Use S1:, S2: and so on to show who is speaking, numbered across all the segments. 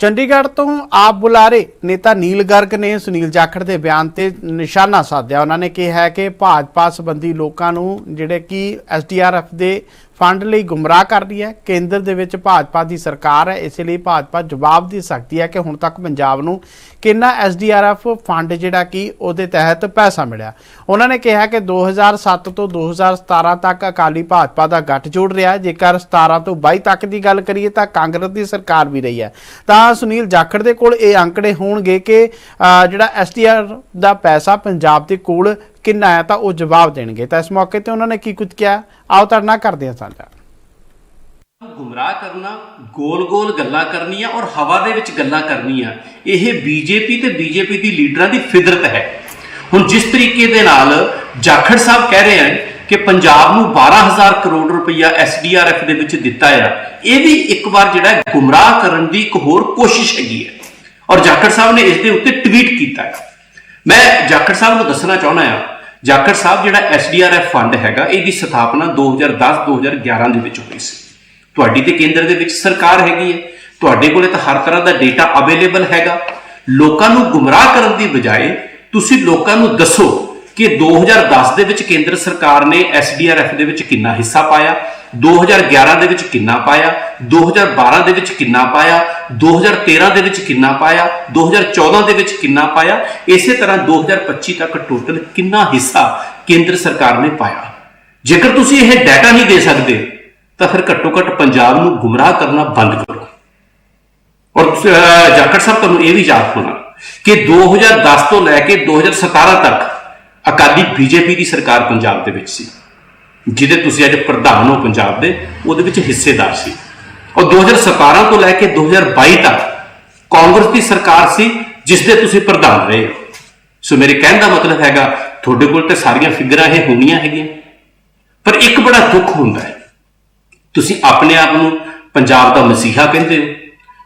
S1: ਚੰਡੀਗੜ੍ਹ ਤੋਂ ਆਪ ਬੁਲਾਰੇ ਨੇਤਾ ਨੀਲ ਗਰਗ ਨੇ ਸੁਨੀਲ ਜਾਖੜ ਦੇ ਬਿਆਨ ਤੇ ਨਿਸ਼ਾਨਾ ਸਾਧਿਆ। ਉਹਨਾਂ ਨੇ ਕਿਹਾ ਕਿ ਭਾਜਪਾ ਸੰਬੰਧੀ ਲੋਕਾਂ ਨੂੰ ਜਿਹੜੇ ਕਿ ਐਸਡੀਆਰਐਫ ਦੇ ਫੰਡ ਲਈ ਗੁੰਮਰਾਹ ਕਰ ਰਹੀ ਹੈ। ਕੇਂਦਰ ਦੇ ਵਿੱਚ ਭਾਜਪਾ ਦੀ ਸਰਕਾਰ ਹੈ। ਇਸੇ ਲਈ ਭਾਜਪਾ ਜਵਾਬ ਦੇ ਸਕਦੀ ਹੈ ਕਿ ਹੁਣ ਤੱਕ ਪੰਜਾਬ ਨੂੰ ਕਿੰਨਾ ਐਸਡੀਆਰਐਫ ਫੰਡ ਜਿਹੜਾ ਕਿ ਉਹਦੇ ਤਹਿਤ ਪੈਸਾ ਮਿਲਿਆ। ਉਹਨਾਂ ਨੇ ਕਿਹਾ ਕਿ 2007 ਤੋਂ 2017 ਤੱਕ ਅਕਾਲੀ ਭਾਜਪਾ ਦਾ ਗੱਠ ਜੋੜ ਰਿਹਾ ਜੇਕਰ 17 ਤੋਂ 22 ਤੱਕ ਦੀ ਗੱਲ ਕਰੀਏ ਤਾਂ ਕਾਂਗਰਸ ਦੀ ਸਰਕਾਰ ਵੀ ਰਹੀ ਹੈ। ਤਾਂ ਸੁਨੀਲ ਜਾਖੜ ਦੇ ਕੋਲ ਇਹ ਅੰਕੜੇ ਹੋਣਗੇ ਕਿ ਅਹ, ਜਿਹੜਾ ਐਸਟੀਆਰ ਦਾ ਪੈਸਾ ਪੰਜਾਬ ਦੇ ਕੋਲ ਕਿੰਨਾ ਹੈ ਤਾਂ ਉਹ ਜਵਾਬ ਦੇਣਗੇ। ਤਾਂ ਇਸ ਮੌਕੇ ਤੇ ਉਹਨਾਂ ਨੇ ਕੀ ਕੁਝ ਕਿਹਾ? ਆਓ ਤੁਹਾਡੇ ਨਾਲ ਕਰਦੇ ਹਾਂ ਸਾਂਝਾ
S2: ਗੁੰਮਰਾਹ ਕਰਨਾ, ਗੋਲ-ਗੋਲ ਗੱਲਾਂ ਕਰਨੀਆਂ ਔਰ ਹਵਾ ਦੇ ਵਿੱਚ ਗੱਲਾਂ ਕਰਨੀਆਂ। ਇਹ ਬੀਜੇਪੀ ਤੇ ਬੀਜੇਪੀ ਦੀ ਲੀਡਰਾਂ ਦੀ ਫਿਦਰਤ ਹੈ। ਹੁਣ ਜਿਸ ਤਰੀਕੇ ਦੇ ਨਾਲ ਜਾਖੜ ਸਾਹਿਬ ਕਹਿ ਰਹੇ ਹਨ ਕਿ ਪੰਜਾਬ ਨੂੰ 12000 ਕਰੋੜ ਰੁਪਈਆ ਐਸਡੀਆਰਐਫ ਦੇ ਵਿੱਚ ਦਿੱਤਾ ਆ, ਇਹ ਵੀ ਇੱਕ ਵਾਰ ਜਿਹੜਾ ਗੁੰਮਰਾਹ ਕਰਨ ਦੀ ਇੱਕ ਹੋਰ ਕੋਸ਼ਿਸ਼ ਹੈਗੀ ਹੈ। ਔਰ ਜਾਖੜ ਸਾਹਿਬ ਨੇ ਇਸ ਦੇ ਉੱਤੇ ਟਵੀਟ ਕੀਤਾ ਹੈ। ਮੈਂ ਜਾਖੜ ਸਾਹਿਬ ਨੂੰ ਦੱਸਣਾ ਚਾਹੁੰਦਾ ਆ ਜਾਖੜ ਸਾਹਿਬ ਜਿਹੜਾ ਐਸਡੀਆਰਐਫ ਫੰਡ ਹੈਗਾ, ਇਹਦੀ ਸਥਾਪਨਾ 2010-2011 ਦੇ ਵਿੱਚ ਹੋਈ ਸੀ। ਤੁਹਾਡੀ ਤੇ ਕੇਂਦਰ ਦੇ ਵਿੱਚ ਸਰਕਾਰ ਹੈਗੀ ਹੈ। ਤੁਹਾਡੇ ਕੋਲੇ ਤਾਂ ਹਰ ਤਰ੍ਹਾਂ ਦਾ ਡੇਟਾ ਅਵੇਲੇਬਲ ਹੈਗਾ। ਲੋਕਾਂ ਨੂੰ ਗੁੰਮਰਾਹ ਕਰਨ ਦੀ ਬਜਾਏ ਤੁਸੀਂ ਲੋਕਾਂ ਨੂੰ ਦੱਸੋ ਕਿ 2010 ਦੇ ਵਿੱਚ ਕੇਂਦਰ ਸਰਕਾਰ ਨੇ ਐਸਡੀਆਰਐਫ ਦੇ ਵਿੱਚ ਕਿੰਨਾ ਹਿੱਸਾ ਪਾਇਆ 2011 ਦੇ ਵਿੱਚ ਕਿੰਨਾ ਪਾਇਆ? 2012 ਦੇ ਵਿੱਚ ਕਿੰਨਾ ਪਾਇਆ? 2013 ਦੇ ਵਿੱਚ ਕਿੰਨਾ ਪਾਇਆ? 2014 ਦੇ ਵਿੱਚ ਕਿੰਨਾ ਪਾਇਆ? ਇਸੇ ਤਰ੍ਹਾਂ 2025 ਤੱਕ ਟੋਟਲ ਕਿੰਨਾ ਹਿੱਸਾ ਕੇਂਦਰ ਸਰਕਾਰ ਨੇ ਪਾਇਆ? ਜੇਕਰ ਤੁਸੀਂ ਇਹ ਡਾਟਾ ਨਹੀਂ ਦੇ ਸਕਦੇ ਤਾਂ ਫਿਰ ਘੱਟੋ ਘੱਟ ਪੰਜਾਬ ਨੂੰ ਗੁੰਮਰਾਹ ਕਰਨਾ ਬੰਦ ਕਰੋ। ਔਰ ਅਹ, ਜਾਖੜ ਸਾਹਿਬ ਤੁਹਾਨੂੰ ਇਹ ਵੀ ਯਾਦ ਹੋਣਾ ਕਿ 2010 ਤੋਂ ਲੈ ਕੇ 2017 ਤੱਕ ਅਕਾਲੀ ਬੀਜੇਪੀ ਦੀ ਸਰਕਾਰ ਪੰਜਾਬ ਦੇ ਵਿੱਚ ਸੀ। ਜਿਹਦੇ ਤੁਸੀਂ ਅੱਜ ਪ੍ਰਧਾਨ ਹੋ ਪੰਜਾਬ ਦੇ, ਉਹਦੇ ਵਿੱਚ ਹਿੱਸੇਦਾਰ ਸੀ। ਔਰ 2017 ਤੋਂ ਲੈ ਕੇ 2022 ਤੱਕ ਕਾਂਗਰਸ ਦੀ ਸਰਕਾਰ ਸੀ, ਜਿਸ ਦੇ ਤੁਸੀਂ ਪ੍ਰਧਾਨ ਰਹੇ ਹੋ। ਸੋ ਮੇਰੇ ਕਹਿਣ ਦਾ ਮਤਲਬ ਹੈਗਾ, ਤੁਹਾਡੇ ਕੋਲ ਤੇ ਸਾਰੀਆਂ ਫਿਗਰਾਂ ਇਹ ਹੋਣੀਆਂ ਹੈਗੀਆਂ। ਪਰ ਇੱਕ ਬੜਾ ਦੁੱਖ ਹੁੰਦਾ ਹੈ, ਤੁਸੀਂ ਆਪਣੇ ਆਪ ਨੂੰ ਪੰਜਾਬ ਦਾ ਮਸੀਹਾ ਕਹਿੰਦੇ ਹੋ,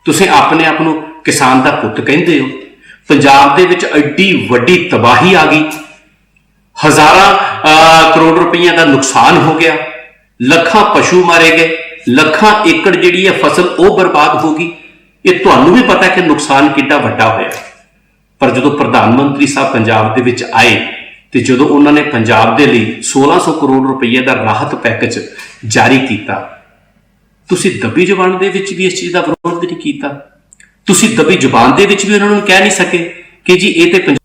S2: ਤੁਸੀਂ ਆਪਣੇ ਆਪ ਨੂੰ ਕਿਸਾਨ ਦਾ ਪੁੱਤ ਕਹਿੰਦੇ ਹੋ, ਪੰਜਾਬ ਦੇ ਵਿੱਚ ਐਡੀ ਵੱਡੀ ਤਬਾਹੀ ਆ ਗਈ। ਹਜ਼ਾਰਾਂ ਰੁਪਈਆ ਦਾ ਨੁਕਸਾਨ ਹੋ ਗਿਆ। ਲੱਖਾਂ ਪਸ਼ੂ ਮਾਰੇ ਗਏ। ਲੱਖਾਂ ਏਕੜ ਜਿਹੜੀ ਹੈ ਫਸਲ ਉਹ ਬਰਬਾਦ ਹੋ ਗਈ। ਇਹ ਤੁਹਾਨੂੰ ਵੀ ਪਤਾ ਕਿ ਨੁਕਸਾਨ ਕਿੰਨਾ ਵੱਡਾ ਹੋਇਆ। ਪਰ ਜਦੋਂ ਪ੍ਰਧਾਨ ਮੰਤਰੀ ਸਾਹਿਬ ਪੰਜਾਬ ਦੇ ਵਿੱਚ ਆਏ ਤੇ ਜਦੋਂ ਉਹਨਾਂ ਨੇ ਪੰਜਾਬ ਦੇ ਲਈ 1600 ਕਰੋੜ ਰੁਪਏ ਦਾ ਰਾਹਤ ਪੈਕੇਜ ਜਾਰੀ ਕੀਤਾ, ਤੁਸੀਂ ਦੱਬੀ ਜ਼ੁਬਾਨ ਦੇ ਵਿੱਚ ਵੀ ਇਸ ਚੀਜ਼ ਦਾ ਵਿਰੋਧ ਨਹੀਂ ਕੀਤਾ। ਤੁਸੀਂ ਦੱਬੀ ਜ਼ੁਬਾਨ ਦੇ ਵਿੱਚ ਵੀ ਉਹਨਾਂ ਨੂੰ ਕਹਿ ਨਹੀਂ ਸਕੇ ਕਿ ਜੀ ਇਹ ਤੇ ਪੰਜਾਬ